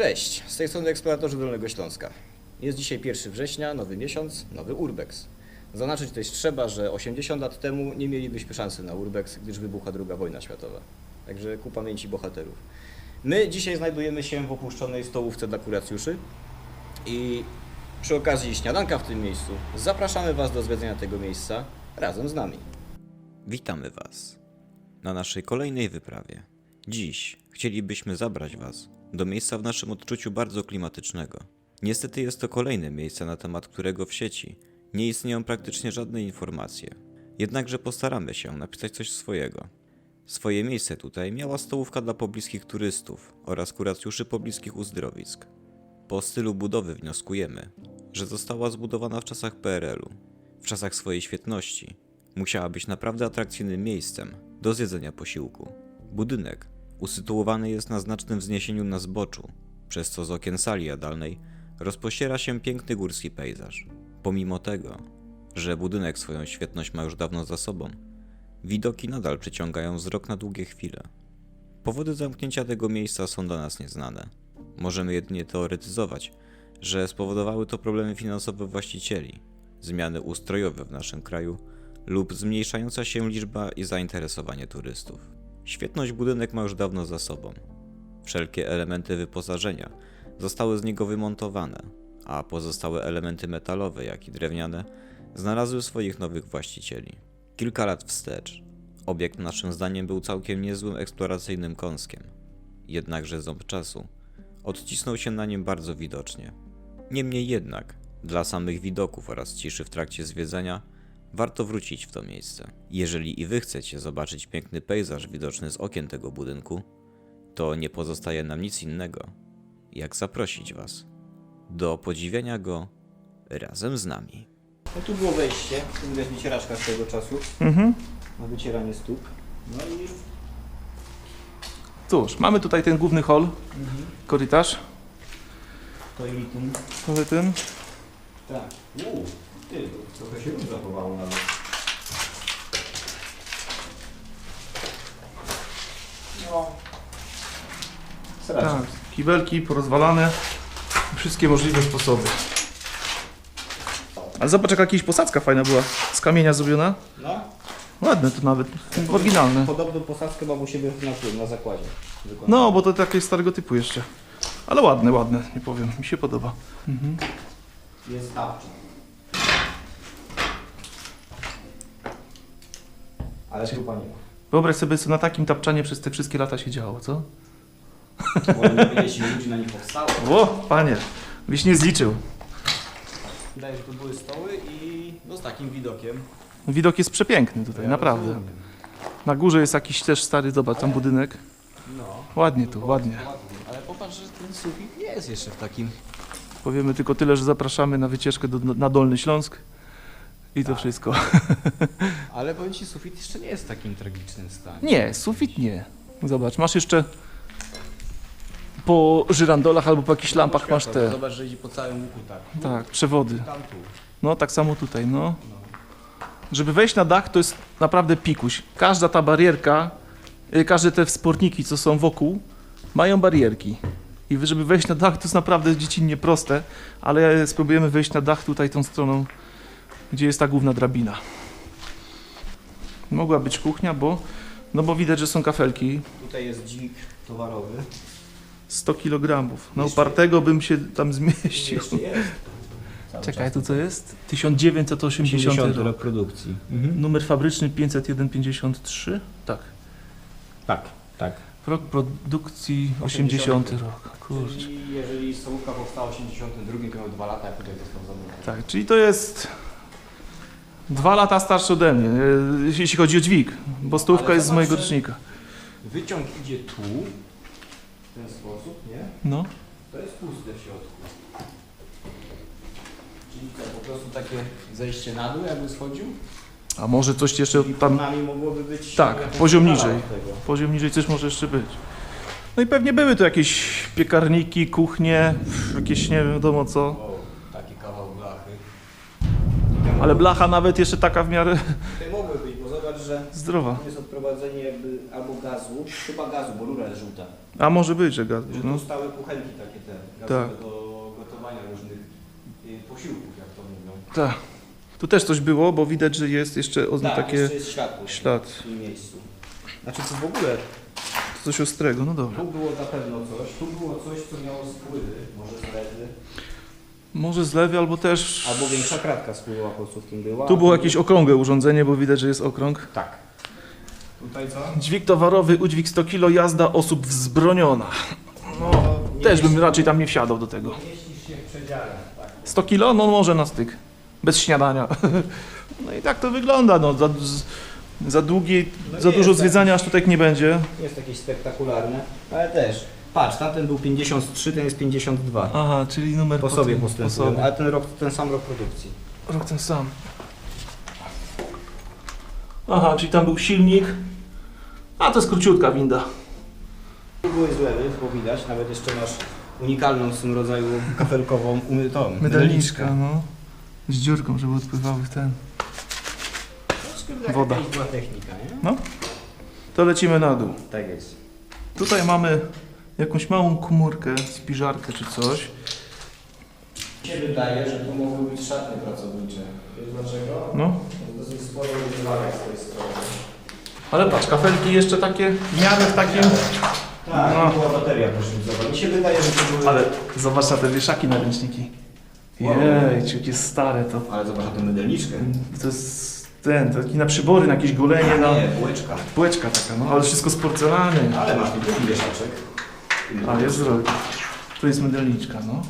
Cześć, z tej strony Eksploratorzy Dolnego Śląska. Jest dzisiaj 1 września, nowy miesiąc, nowy Urbex. Zaznaczyć też trzeba, że 80 lat temu nie mielibyśmy szansy na Urbex, gdyż wybuchła II wojna światowa. Także ku pamięci bohaterów. My dzisiaj znajdujemy się w opuszczonej stołówce dla kuracjuszy i przy okazji śniadanka w tym miejscu zapraszamy Was do zwiedzenia tego miejsca razem z nami. Witamy Was na naszej kolejnej wyprawie. Dziś chcielibyśmy zabrać Was do miejsca w naszym odczuciu bardzo klimatycznego. Niestety jest to kolejne miejsce, na temat którego w sieci nie istnieją praktycznie żadne informacje. Jednakże postaramy się napisać coś swojego. Swoje miejsce tutaj miała stołówka dla pobliskich turystów oraz kuracjuszy pobliskich uzdrowisk. Po stylu budowy wnioskujemy, że została zbudowana w czasach PRL-u. W czasach swojej świetności musiała być naprawdę atrakcyjnym miejscem do zjedzenia posiłku. Budynek usytuowany jest na znacznym wzniesieniu na zboczu, przez co z okien sali jadalnej rozpościera się piękny górski pejzaż. Pomimo tego, że budynek swoją świetność ma już dawno za sobą, widoki nadal przyciągają wzrok na długie chwile. Powody zamknięcia tego miejsca są dla nas nieznane. Możemy jedynie teoretyzować, że spowodowały to problemy finansowe właścicieli, zmiany ustrojowe w naszym kraju lub zmniejszająca się liczba i zainteresowanie turystów. Świetność budynek ma już dawno za sobą. Wszelkie elementy wyposażenia zostały z niego wymontowane, a pozostałe elementy metalowe, jak i drewniane, znalazły swoich nowych właścicieli. Kilka lat wstecz, obiekt naszym zdaniem był całkiem niezłym eksploracyjnym kąskiem. Jednakże ząb czasu odcisnął się na nim bardzo widocznie. Niemniej jednak, dla samych widoków oraz ciszy w trakcie zwiedzania, warto wrócić w to miejsce. Jeżeli i wy chcecie zobaczyć piękny pejzaż widoczny z okien tego budynku, to nie pozostaje nam nic innego, jak zaprosić was do podziwiania go razem z nami. No tu było wejście, tu widać wycieraczka z tego czasu, Mhm. na wycieranie stóp. No i Cóż, mamy tutaj ten główny hol, korytarz. toilitum. Poza tym Tak. Uuu, ty, trochę się zachowało nawet. No. Strasznie. tak, kibelki porozwalane, wszystkie możliwe sposoby. Ale zobacz jaka jakaś posadzka fajna była, z kamienia zrobiona. No. Ładne to nawet, oryginalne. Podobną posadzkę mam u siebie na tym, na zakładzie. No, bo to takie starego typu jeszcze. Ale ładne, ładne, nie powiem, mi się podoba. Mhm. Jest tarcza. Ale trupa nie ma. Wyobraź sobie, co na takim tapczanie przez te wszystkie lata się działo, co? Bo nie jeśli ludzi na nich powstało. O, panie, byś nie zliczył. Wydaje, że to były stoły i no z takim widokiem. Widok jest przepiękny tutaj, naprawdę. rozumiem. Na górze jest jakiś też stary, zobacz, tam budynek. No. Ładnie tu, ładnie. Ale popatrz, że ten sufit nie jest jeszcze w takim... Powiemy tylko tyle, że zapraszamy na wycieczkę do, na Dolny Śląsk. I to wszystko. Ale powiem Ci, sufit jeszcze nie jest w takim tragicznym stanie. Nie, sufit nie. Zobacz, masz jeszcze po żyrandolach albo po jakichś lampach masz te, Zobacz, że idzie po całym łuku tak. tak, przewody. Tam tu. No, tak samo tutaj, no. Żeby wejść na dach, to jest naprawdę pikuś. Każda ta barierka, y, każde te wsporniki, co są wokół, mają barierki. I żeby wejść na dach, to jest naprawdę dziecinnie proste, ale spróbujemy wejść na dach tutaj tą stroną, gdzie jest ta główna drabina. Mogła być kuchnia, bo, no bo widać, że są kafelki. Tutaj jest dźwig towarowy. 100 kg. No Jeszcze- upartego bym się tam zmieścił. Czekaj, tu co jest? 1980 rok. produkcji. Numer fabryczny 50153? Tak. Tak, tak. Rok produkcji 80 rok. Kurczę. Czyli jeżeli stołówka powstała w 82, to miał dwa lata, jak tutaj został zabrany. Tak, czyli to jest dwa lata starszy ode mnie, e, jeśli chodzi o dźwig, bo stołówka Ale jest z mojego rocznika. Wyciąg idzie tu, w ten sposób, nie? No, To jest puste w środku. Czyli to po prostu takie zejście na dół, jakby schodził? a może coś jeszcze I pod tam, nami mogłoby być... Tak, poziom niżej. poziom niżej coś może jeszcze być. No i pewnie były tu jakieś piekarniki, kuchnie, jakieś nie wiadomo co. Ale blacha nawet jeszcze taka w miarę... Te mogły być, bo zobacz, że Zdrowa. to jest odprowadzenie jakby albo gazu, chyba gazu, bo rura jest żółta. A może być, że gaz. Że No. tu stały kuchenki takie te, gazowe do gotowania różnych y, posiłków, jak to mówią. Tak. Tu też coś było, bo widać, że jest jeszcze ozna Tak, takie jeszcze jest światło ślad. w tym miejscu. Znaczy tu w ogóle, coś ostrego, no dobra. tu było na pewno coś, tu było coś, co miało spływy, może zlewy, Może z lewej albo też... albo większa kratka spływowa po prostu w tym była. Tu było jakieś okrągłe urządzenie, bo widać, że jest okrąg. Tak. Tutaj co? Dźwig towarowy, udźwig 100 kg, jazda osób wzbroniona. No, nie też bym raczej tam nie wsiadał do tego. Nie mieścisz się w przedziale, tak. 100 kg? No może na styk. Bez śniadania. No i tak to wygląda. No, za, za długi, No za dużo tak. zwiedzania aż tutaj nie będzie. Jest jakieś spektakularne, ale też. Patrz, tamten był 53, ten jest 52. Aha, czyli numer Po sobie tym- postępują, po sobie. ale ten rok, ten sam rok produkcji. Rok ten sam. Aha, czyli tam był silnik. A to jest króciutka winda. Tu były zlewy, bo widać, nawet jeszcze masz unikalną w swym rodzaju kafelkową umytą. Medalniczka, no. Z dziurką, żeby odpływały w ten. Woda. Była technika, nie? To lecimy na dół. Tak jest. Tutaj mamy jakąś małą komórkę, spiżarkę czy coś. Mi się wydaje, że tu mogły być szatnie pracownicze. Wiesz dlaczego? No. Jest dosyć sporo używanych z tej strony. Ale patrz, kafelki jeszcze takie w miarę w takim... Tak, No. no. była bateria pośrodkowa. Mi się wydaje, że to były... Ale zobacz na te wieszaki na ręczniki. Wow. Jej, jakie stare to. Ale zobacz na tę mydelniczkę. To jest ten, taki na przybory, na jakieś golenie, na... Nie, bułeczka. Półeczka taka, no, ale wszystko z porcelany. Ale masz drugi wieszaczek. A, jest zrobił. Tu jest mydelniczka, no.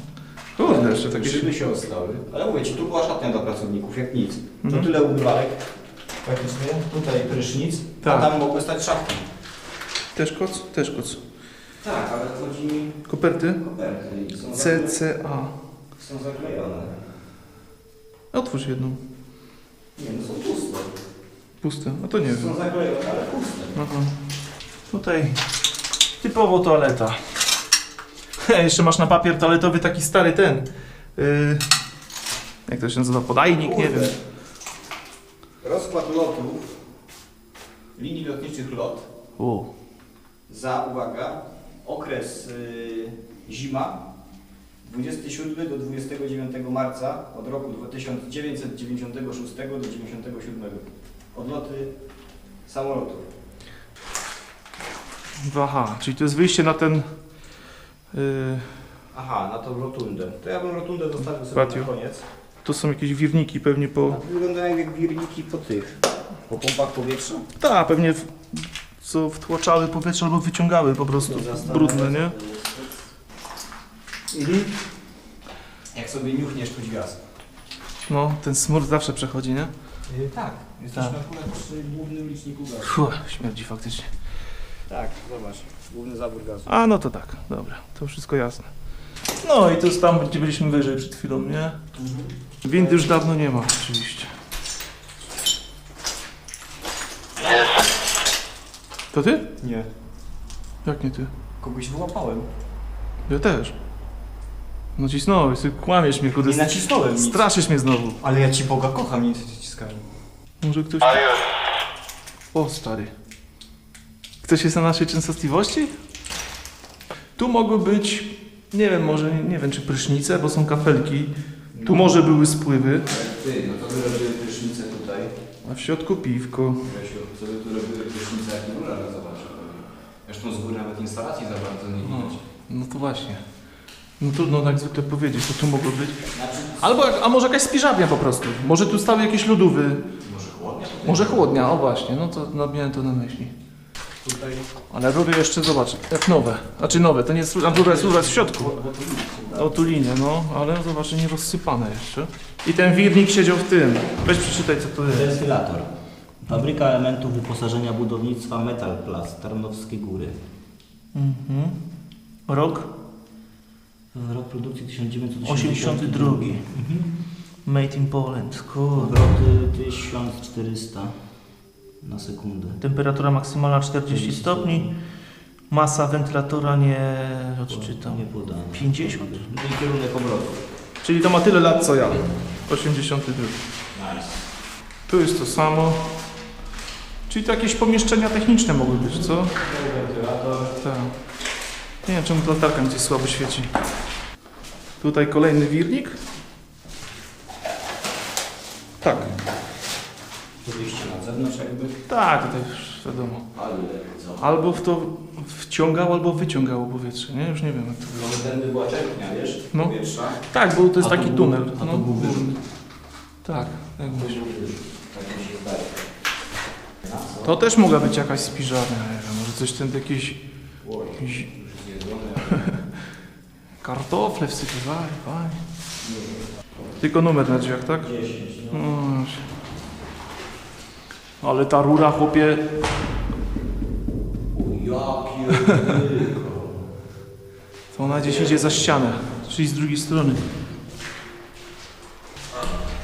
Kurde, jeszcze takie... Szyby się ostały. Ale mówię ci, tu była szatnia dla pracowników, jak nic. Mhm. Tu tyle umywalek. Praktycznie. Tutaj prysznic. Tak. A tam mogły stać szafki. Też koc? Też koc. Tak, ale chodzi mi Koperty? koperty. Są. CCA. są zaklejone. Otwórz jedną. Nie, no są puste. Puste. No to nie wiem. Są zaklejone, ale puste. Aha. Tutaj typowo toaleta. Jeszcze masz na papier toaletowy taki stary ten. Yy, jak to się nazywa? Podajnik? Nie wiem. Rozkład lotów, linii lotniczych LOT O. za, uwaga, okres y, zima 27 do 29 marca od roku 1996 do 97. Odloty samolotów. Aha, czyli to jest wyjście na ten... Yy, Aha, na tą rotundę. To ja bym rotundę zostawił sobie Patio. na koniec. to są jakieś wirniki pewnie po... Wyglądają jak wirniki po tych, po pompach powietrza. Tak, pewnie w, co wtłaczały powietrze albo wyciągały po prostu brudne, nie? Mhm. Jak sobie niuchniesz tu gwiazd. No, ten smród zawsze przechodzi, nie? tak, jesteśmy Tak. akurat przy głównym liczniku gazu. Fuh, śmierdzi faktycznie. Tak, zobacz, główny zabór gazu. A, no to tak, dobra, to wszystko jasne. No i to jest tam, gdzie byliśmy wyżej przed chwilą, nie? Windy już dawno nie ma, oczywiście. To ty? Nie. Jak nie ty? Kogoś wyłapałem. Ja też. Nacisnąłeś, ty kłamiesz mnie, kurde. Nie nacisnąłem nic. Straszysz mnie znowu. Ale ja ci Boga kocham, nie naciskałem. Może ktoś... O, stary. Ktoś jest na naszej częstotliwości? Tu mogły być, nie wiem, może, nie wiem, czy prysznice, bo są kafelki. Tu może były spływy, Ty, no to by robiły prysznice tutaj. a w środku piwko. Wiesz, co by tu robiły prysznice, jak rura zobacz. Zresztą z góry nawet instalacji za bardzo nie widać. No to właśnie. No trudno tak zwykle powiedzieć, co tu mogło być. Znaczy, Albo, jak- a może jakaś spiżarnia po prostu. Może tu stały jakieś lodówy. może chłodnia? Może chłodnia, o właśnie, no to no, miałem to na myśli. Tutaj... Ale rury jeszcze, zobacz, jak nowe. Znaczy nowe, to nie jest rura, rura jest, rura jest w środku. Bo, bo tu nic. O tu linię, no, ale zobacz, że nie rozsypane jeszcze. I ten wirnik siedział w tym. Weź przeczytaj, co to jest. Wentylator. Fabryka elementów wyposażenia budownictwa Metal Plast, Tarnowskie Góry. Mhm. Rok Rok produkcji 1982. 82. Made in Poland, kurde. Obroty 1400 na sekundę. Temperatura maksymalna 40 stopni. Masa wentylatora nie odczytam. Nie podano. 50? No i kierunek obrotów. Czyli to ma tyle lat co ja. 82. Nice. Tu jest to samo. Czyli to jakieś pomieszczenia techniczne mogły być, co? Tak. Nie wiem, czemu ta latarka gdzieś słabo świeci. Tutaj kolejny wirnik. Tak, wyjście na zewnątrz jakby. tak, tutaj już wiadomo. Ale co? Albo w to wciągało, albo wyciągało powietrze, nie? Już nie wiem jak to było. Może tędy była czerpnia, wiesz? No. Powietrza. Tak, bo to jest A to taki był- tunel. a to no, był wyrzut? górny. Tak, tak. Tak mi się zdaje. To też mogła być jakaś spiżarnia, nie wiem, może coś ten jakieś... jakieś kartofle wsypywali, fajnie. Tylko numer na drzwiach, tak? 10. No, właśnie. Ale ta rura, chłopie, Jakie to ona gdzieś idzie za ścianę, czyli z drugiej strony.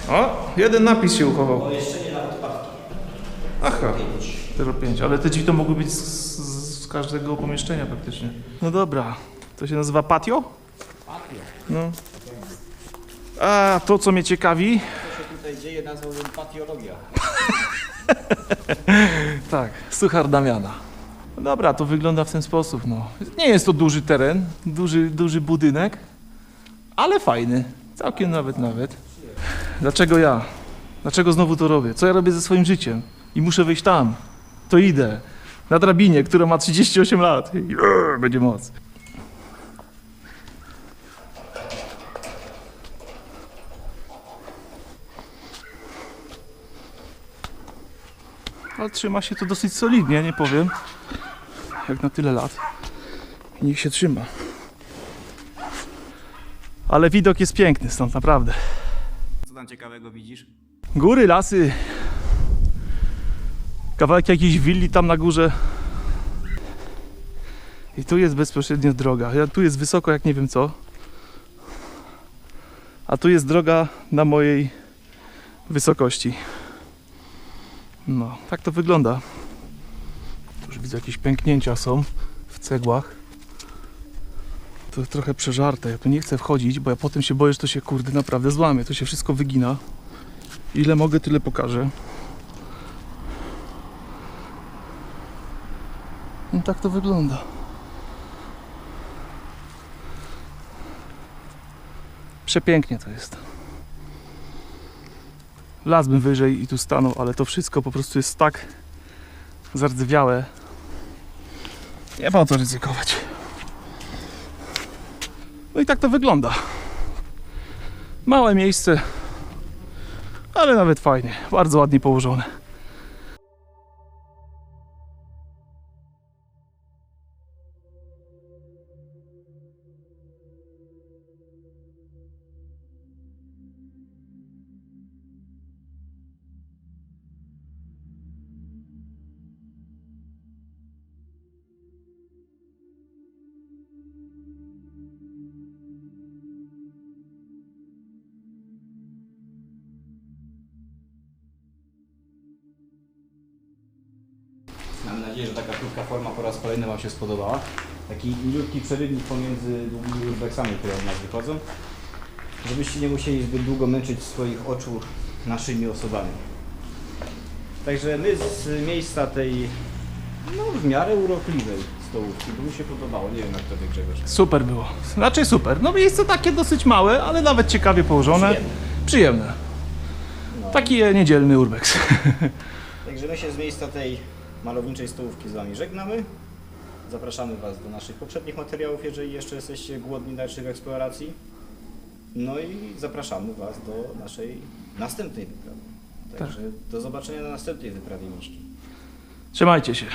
O, jeden napis się uchował. Pomieszczenie na odpadki. Aha, 0,5, ale te drzwi to mogły być z, z, z każdego pomieszczenia praktycznie. No dobra, to się nazywa patio? Patio. No. A to, co mnie ciekawi, Co się tutaj dzieje, nazwałbym patiologia. tak, suchar Damiana. No dobra, to wygląda w ten sposób, no. Nie jest to duży teren, duży, duży budynek, ale fajny, całkiem nawet, nawet. Dlaczego ja? Dlaczego znowu to robię? Co ja robię ze swoim życiem? I muszę wyjść tam. To idę. Na drabinie, która ma 38 lat. Jeee, będzie moc. Ale trzyma się to dosyć solidnie, nie powiem. Jak na tyle lat. I niech się trzyma. Ale widok jest piękny stąd, naprawdę. Co tam ciekawego widzisz? Góry, lasy. Kawałek jakiejś willi tam na górze. I tu jest bezpośrednio droga. Ja, tu jest wysoko jak nie wiem co. A tu jest droga na mojej wysokości. No, tak to wygląda. Tu już widzę jakieś pęknięcia są w cegłach. To trochę przeżarte. Ja tu nie chcę wchodzić, bo ja potem się boję, że to się kurde naprawdę złamie. To się wszystko wygina. Ile mogę, tyle pokażę. No tak to wygląda. Przepięknie to jest. Las bym wyżej i tu stanął, ale to wszystko po prostu jest tak zardzewiałe. Nie ma o to ryzykować. No i tak to wygląda. Małe miejsce, ale nawet fajnie, bardzo ładnie położone. Mam nadzieję, że taka krótka forma po raz kolejny Wam się spodobała. Taki milutki przerywnik pomiędzy długimi urbexami, które od nas wychodzą. Żebyście nie musieli zbyt długo męczyć swoich oczu naszymi osobami. Także my z miejsca tej, no w miarę urokliwej stołówki, bo mi się podobało, nie wiem jak to Grzegorz. Super było. Znaczy super. No miejsce takie dosyć małe, ale nawet ciekawie położone. Przyjemne. Przyjemne. Taki niedzielny urbex. Także my się z miejsca tej malowniczej stołówki z Wami żegnamy. Zapraszamy Was do naszych poprzednich materiałów, jeżeli jeszcze jesteście głodni dalszych eksploracji. No i zapraszamy Was do naszej następnej wyprawy. Także do zobaczenia na następnej wyprawie Miśki. Trzymajcie się.